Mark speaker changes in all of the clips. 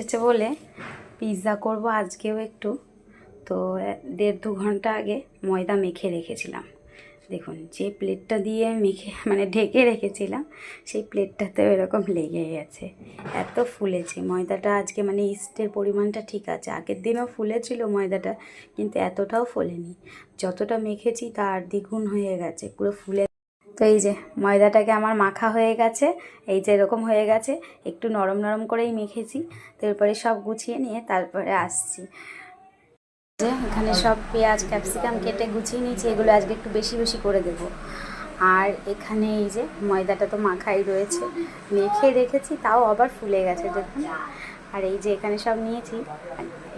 Speaker 1: এসেছে বলে পিৎজা করব আজকেও একটু। তো, দেড় দু ঘণ্টা আগে ময়দা মেখে রেখেছিলাম। দেখুন, যে প্লেটটা দিয়ে মেখে মানে ঢেকে রেখেছিলাম, সেই প্লেটটাতেও এরকম লেগে গেছে। এত ফুলেছে। ময়দাটা আজকে মানে ইস্টের পরিমাণটা ঠিক আছে। আগের দিনও ফুলেছিল ময়দাটা, কিন্তু এতটাও ফোলেনি। যতটা মেখেছি তার দ্বিগুণ হয়ে গেছে। পুরো ফুলে তো এই যে ময়দাটাকে আমার মাখা হয়ে গেছে, এই যে এরকম হয়ে গেছে, একটু নরম নরম করেই মেখেছি তারপরে সব গুছিয়ে নিয়ে তারপরে আসছি। যে এখানে সব পেঁয়াজ, ক্যাপসিকাম কেটে গুছিয়ে নিয়েছি, এগুলো আজকে একটু বেশি বেশি করে দেব। আর এখানে এই যে ময়দাটা তো মাখাই রয়েছে, মেখে রেখেছি, তাও আবার ফুলে গেছে দেখুন। আর এই যে এখানে সব নিয়েছি,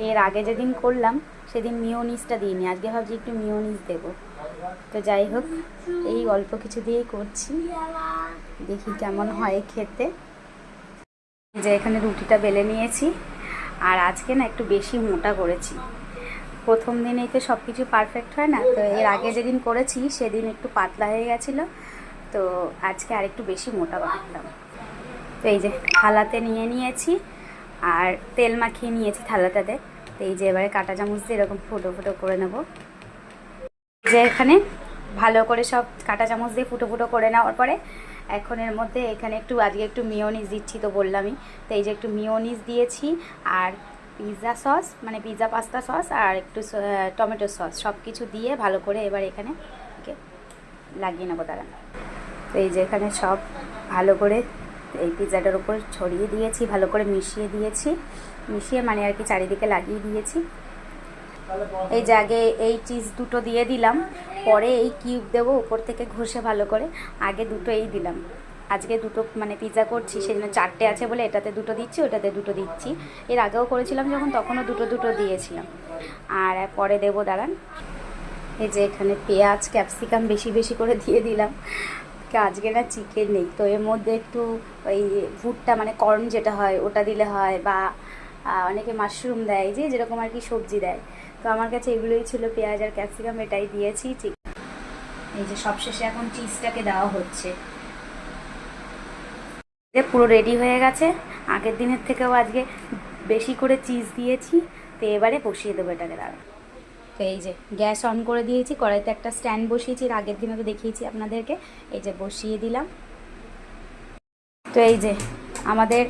Speaker 1: এর আগে যেদিন করলাম, সেদিন মিওনিসটা দিইনি, আজকে ভাবছি একটু মিওনিস দেবো। তো যাই হোক, এই অল্প কিছু দিয়েই করছি। দেখি কেমন হয় খেতে। যে এখানে রুটিটা বেলে নিয়েছি, আর আজকে না একটু বেশি মোটা করেছি। প্রথম দিনেই তো সব কিছু পারফেক্ট হয় না, তো এর আগে যেদিন করেছি সেদিন একটু পাতলা হয়ে গেছিল, তো আজকে আর একটু বেশি মোটা বানালাম। তো এই যে থালাতে নিয়ে নিয়েছি, আর তেল মাখিয়ে নিয়েছি থালাটাতে। তো এই যে এবারে কাঁটা চামচ দিয়ে এরকম ফুটো ফুটো করে নেব। যে এখানে ভালো করে সব কাঁটা চামচ দিয়ে ফুটো ফুটো করে নেওয়ার পরে এখন এর মধ্যে এখানে একটু, আজকে একটু মিওনিস দিচ্ছি তো বললামই। তো এই যে একটু মিওনিস দিয়েছি আর পিৎজা সস মানে পিৎজা পাস্তা সস আর একটু টমেটো সস সব কিছু দিয়ে ভালো করে এবার এখানে লাগিয়ে নেব দাঁড়ান। তো এই যে এখানে সব ভালো করে এই পিৎজাটার উপর ছড়িয়ে দিয়েছি, ভালো করে মিশিয়ে দিয়েছি। মিশিয়ে মানে আর কি চারিদিকে লাগিয়ে দিয়েছি। এই যে আগে এই চিজ দুটো দিয়ে দিলাম, পরে এই কিউব দেবো, উপর থেকে ঘষে ভালো করে। আগে দুটো এই দিলাম। আজকে দুটো মানে পিৎজা করছি সেই জন্য চারটে আছে বলে এটাতে দুটো দিচ্ছি, ওটাতে দুটো দিচ্ছি। এর আগেও করেছিলাম যখন, তখনও দুটো দুটো দিয়েছিলাম। আর পরে দেবো, দাঁড়ান। এই যে এখানে পেঁয়াজ ক্যাপসিকাম বেশি বেশি করে দিয়ে দিলাম। আজকে না চিকেন নেই, তো এর মধ্যে একটু ওই ভুট্টা মানে কর্ন যেটা হয়, ওটা দিলে হয়, বা অনেকে মাশরুম দেয়, যে যেরকম আর কি সবজি দেয়। তো আমার কাছে এগুলোই ছিল পেঁয়াজ আর ক্যাপসিকাম, এটাই দিয়েছি চিকেন এই যে সবশেষে এখন চিজটাকে দেওয়া হচ্ছে। যে পুরো রেডি হয়ে গেছে। আগের দিনের থেকেও আজকে বেশি করে চিজ দিয়েছি, তো এবারে বসিয়ে দেবো এটাকে দাঁড়া তো এই যে গ্যাস অন করে দিয়েছি, কড়াইতে একটা স্ট্যান্ড বসিয়েছি আগের দিনে তো দেখিয়েছি আপনাদেরকে। এই যে বসিয়ে দিলাম। তো এই যে আমাদের,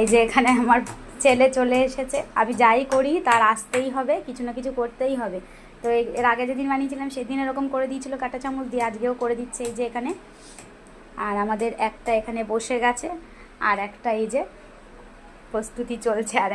Speaker 1: এই যে এখানে আমার ছেলে চলে এসেছে। আমি যাই করি, তার আসতেই হবে, কিছু না কিছু করতেই হবে। তো এর আগে যেদিন বানিয়েছিলাম, সেদিন এরকম করে দিয়েছিল কাঁটা চামচ দিয়ে, আজকেও করে দিচ্ছে এই যে এখানে। আর আমাদের একটা এখানে বসে গেছে, আর একটা এই যে প্রস্তুতি চলছে, আর